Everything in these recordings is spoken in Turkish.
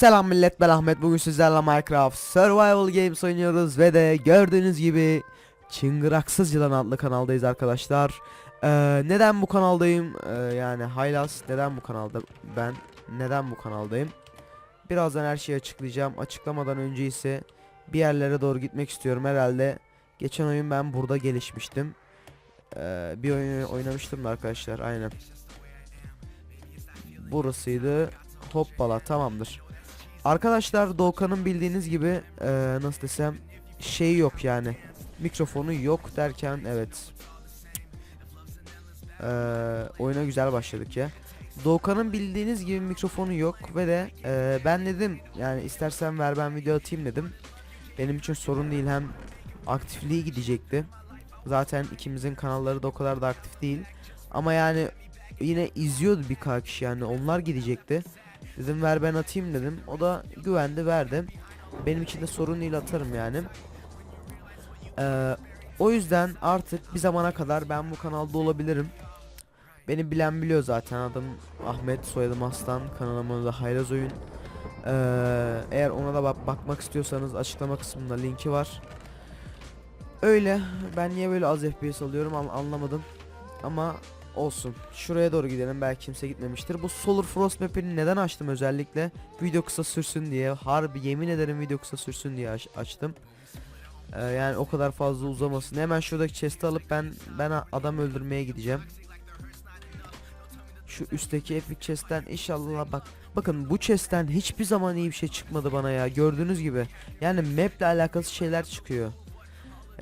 Selam millet ben Ahmet. Bugün sizlerle Minecraft Survival Games oynuyoruz ve de gördüğünüz gibi Çıngıraksız Yılan adlı kanaldayız arkadaşlar. Ee, Neden bu kanaldayım? Ee, yani Haylas neden bu kanalda ben neden bu kanaldayım? Birazdan her şeyi açıklayacağım. Açıklamadan önce ise bir yerlere doğru gitmek istiyorum. Herhalde Geçen oyun ben burada gelişmiştim. Ee, Bir oyun oynamıştım da arkadaşlar aynen. Burasıydı. Hoppala tamamdır Arkadaşlar Doğukan'ın bildiğiniz gibi eee, nasıl desem şey yok yani. Mikrofonu yok derken evet. Eee, oyuna güzel başladık ya. Doğukan'ın bildiğiniz gibi mikrofonu yok ve de eee, ben dedim yani istersen ver ben video atayım dedim. Benim için sorun değil hem aktifliği gidecekti. Zaten ikimizin kanalları da o kadar da aktif değil. Ama yani yine izliyordu birkaç kişi yani onlar gidecekti Dedim ver ben atayım dedim. O da güvendi verdi. Benim için de sorun değil atarım yani. Ee, o yüzden artık bir zamana kadar ben bu kanalda olabilirim. Beni bilen biliyor zaten adım Ahmet soyadım Aslan kanalıma da Haylaz Oyun. Ee, eğer ona da bak bakmak istiyorsanız açıklama kısmında linki var. Öyle ben niye böyle az FPS alıyorum ama anlamadım. Ama olsun. Şuraya doğru gidelim. Belki kimse gitmemiştir. Bu Solar Frost map'ini neden açtım özellikle? Video kısa sürsün diye. Harbi yemin ederim video kısa sürsün diye aç- açtım. Ee, yani o kadar fazla uzamasın. Hemen şuradaki chest'i alıp ben ben adam öldürmeye gideceğim. Şu üstteki epic chest'ten inşallah bak. Bakın bu chest'ten hiçbir zaman iyi bir şey çıkmadı bana ya. Gördüğünüz gibi. Yani map'le alakası şeyler çıkıyor.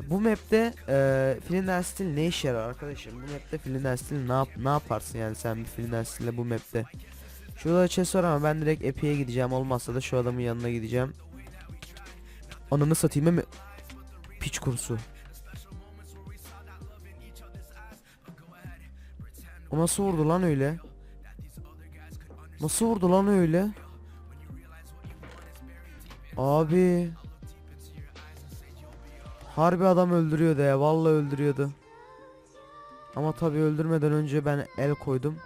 Bu map'te e, Flint Steel ne işe yarar arkadaşım? Bu map'te Flint Steel ne yap ne yaparsın yani sen bir Flint Steel'le bu map'te? Şurada da chest var ama ben direkt Epic'e gideceğim olmazsa da şu adamın yanına gideceğim. Ananı satayım mi? Piç kurusu. O nasıl vurdu lan öyle? Nasıl vurdu lan öyle? Abi. Harbi adam öldürüyordu ya vallahi öldürüyordu. Ama tabii öldürmeden önce ben el koydum.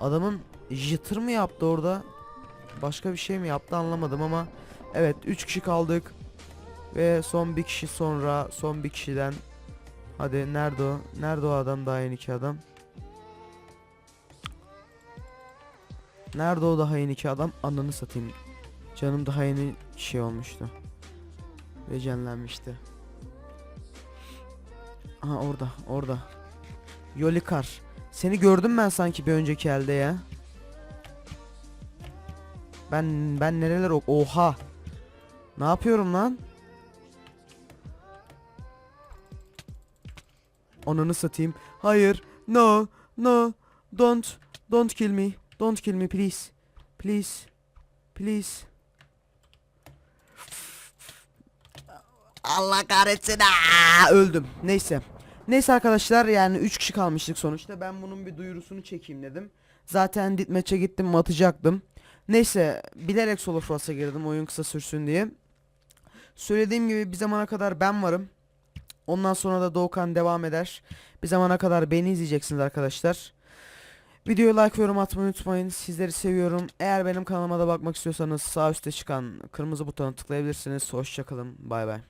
Adamın jitter mı yaptı orada? Başka bir şey mi yaptı anlamadım ama evet 3 kişi kaldık. Ve son bir kişi sonra son bir kişiden Hadi nerede o? Nerede o adam daha yeni iki adam? Nerede o daha yeni iki adam? Ananı satayım. Canım daha yeni şey olmuştu. Ve canlanmıştı. Aha orada orada. Yolikar. Seni gördüm ben sanki bir önceki elde ya. Ben ben nereler ok oha. Ne yapıyorum lan? Ananı satayım. Hayır. No. No. Don't. Don't kill me. Don't kill me please. Please. Please. Allah kahretsin. Aa, öldüm. Neyse. Neyse arkadaşlar yani 3 kişi kalmıştık sonuçta. Ben bunun bir duyurusunu çekeyim dedim. Zaten ditmeçe gittim atacaktım. Neyse bilerek solo frost'a girdim oyun kısa sürsün diye. Söylediğim gibi bir zamana kadar ben varım. Ondan sonra da Doğukan devam eder. Bir zamana kadar beni izleyeceksiniz arkadaşlar. Videoya like yorum atmayı unutmayın. Sizleri seviyorum. Eğer benim kanalıma da bakmak istiyorsanız sağ üstte çıkan kırmızı butona tıklayabilirsiniz. Hoşçakalın. Bay bay.